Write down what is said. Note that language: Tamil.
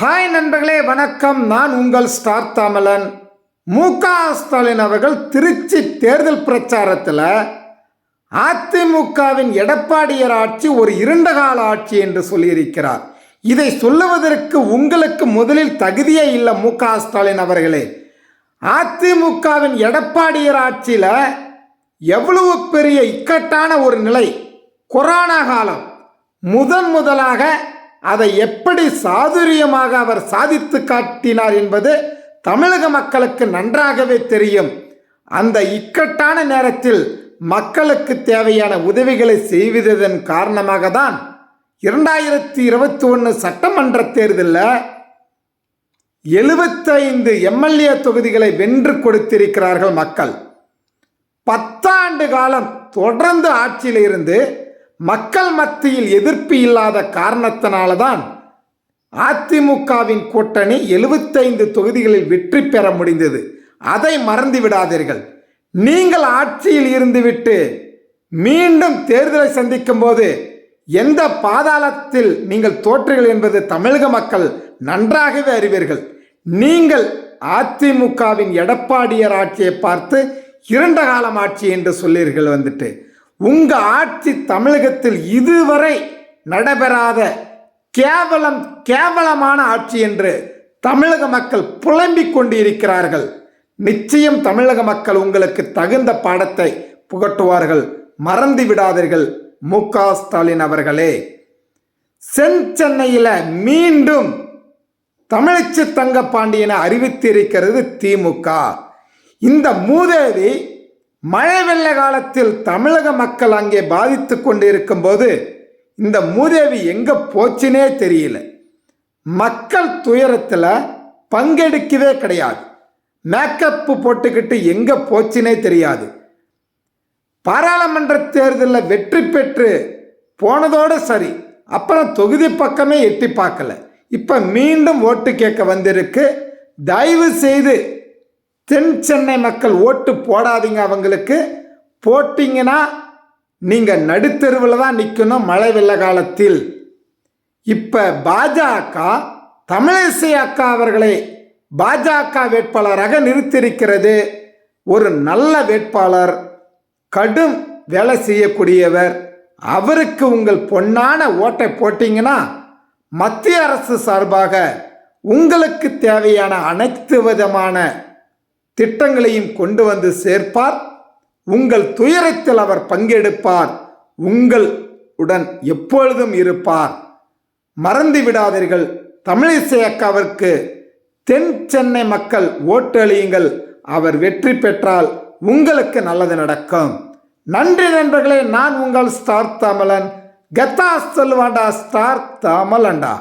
ஹாய் நண்பர்களே வணக்கம். நான் உங்கள் ஸ்டார் தாமலன். மு க ஸ்டாலின் அவர்கள் திருச்சி தேர்தல் பிரச்சாரத்தில் அதிமுகவின் எடப்பாடியர் ஆட்சி ஒரு இருண்ட கால ஆட்சி என்று சொல்லியிருக்கிறார். இதை சொல்லுவதற்கு உங்களுக்கு முதலில் தகுதியே இல்லை மு க ஸ்டாலின் அவர்களே. அதிமுகவின் எடப்பாடியர் ஆட்சியில் எவ்வளவு பெரிய இக்கட்டான ஒரு நிலை. கொரோனா காலம். முதன் முதலாக அதை எப்படி சாதுரியமாக அவர் சாதித்து காட்டினார் என்பது தமிழக மக்களுக்கு நன்றாகவே தெரியும். அந்த இக்கட்டான நேரத்தில் மக்களுக்கு தேவையான உதவிகளை செய்வதன் காரணமாக தான் இரண்டாயிரத்தி இருபத்தி ஒன்று சட்டமன்ற தேர்தலில் எழுபத்தைந்து எம்எல்ஏ தொகுதிகளை வென்று கொடுத்திருக்கிறார்கள் மக்கள். பத்தாண்டு காலம் தொடர்ந்து ஆட்சியில் இருந்து மக்கள் மத்தியில் எதிர்ப்பு இல்லாத காரணத்தினால தான் அதிமுகவின் கூட்டணி எழுபத்தைந்து தொகுதிகளில் வெற்றி பெற முடிந்தது. அதை மறந்து விடாதீர்கள். நீங்கள் ஆட்சியில் இருந்துவிட்டு மீண்டும் தேர்தலை சந்திக்கும் போது எந்த பாதாளத்தில் நீங்கள் தோற்றுகள் என்பது தமிழக மக்கள் நன்றாகவே அறிவீர்கள். நீங்கள் அதிமுகவின் எடப்பாடியர் ஆட்சியை பார்த்து இரண்ட காலம் ஆட்சி என்று சொல்லீர்கள் வந்துட்டு. உங்க ஆட்சி தமிழகத்தில் இதுவரை நடைபெறாத கேவலம் கேவலமான ஆட்சி என்று தமிழக மக்கள் புலம்பிக் கொண்டிருக்கிறார்கள். நிச்சயம் தமிழக மக்கள் உங்களுக்கு தகுந்த பாடத்தை புகட்டுவார்கள். மறந்து விடாதீர்கள் மு க ஸ்டாலின் அவர்களே. சென் சென்னையில் மீண்டும் தமிழச்சி தங்கப்பாண்டியனை அறிவித்திருக்கிறது திமுக இந்த மூதேவி மழை வெள்ள காலத்தில் தமிழக மக்கள் அங்கே பாதித்து கொண்டிருக்கும் போது இந்த மூதேவி எங்கே போச்சுனே தெரியல. மக்கள் துயரத்தில் பங்கெடுக்கவே கிடையாது. மேக்கப்பு போட்டுக்கிட்டு எங்கே போச்சுனே தெரியாது. பாராளுமன்ற தேர்தலில் வெற்றி பெற்று போனதோடு சரி அப்புறம் தொகுதி பக்கமே எட்டி பார்க்கல. இப்போ மீண்டும் ஓட்டு கேட்க வந்திருக்கு. தயவு செய்து தென் சென்னை மக்கள் ஓட்டு போடாதீங்க அவங்களுக்கு. போட்டிங்கன்னா நீங்கள் நடுத்தெருவில் தான் நிற்கணும் மழை வெள்ள காலத்தில். இப்போ பாஜக தமிழிசை அக்கா அவர்களை பாஜக வேட்பாளராக நிறுத்தியிருக்கிறது. ஒரு நல்ல வேட்பாளர் கடும் வேலை செய்யக்கூடியவர். அவருக்கு உங்கள் பொன்னான ஓட்டை போட்டிங்கன்னா மத்திய அரசு சார்பாக உங்களுக்கு தேவையான அனைத்து விதமான திட்டங்களையும் கொண்டு வந்து சேர்ப்பார். உங்கள் துயரத்தில் அவர் பங்கெடுப்பார். உங்கள் உடன் எப்பொழுதும் இருப்பார். மறந்து விடாதீர்கள். தமிழிசை அக்காவிற்கு தென் சென்னை மக்கள் ஓட்டளியுங்கள் அவர் வெற்றி பெற்றால் உங்களுக்கு நல்லது நடக்கும். நன்றி நண்பர்களே நான் உங்கள் ஸ்டார் தாமலன் கெத்தா சொல்லுவாண்டா ஸ்டார் தாமலண்டா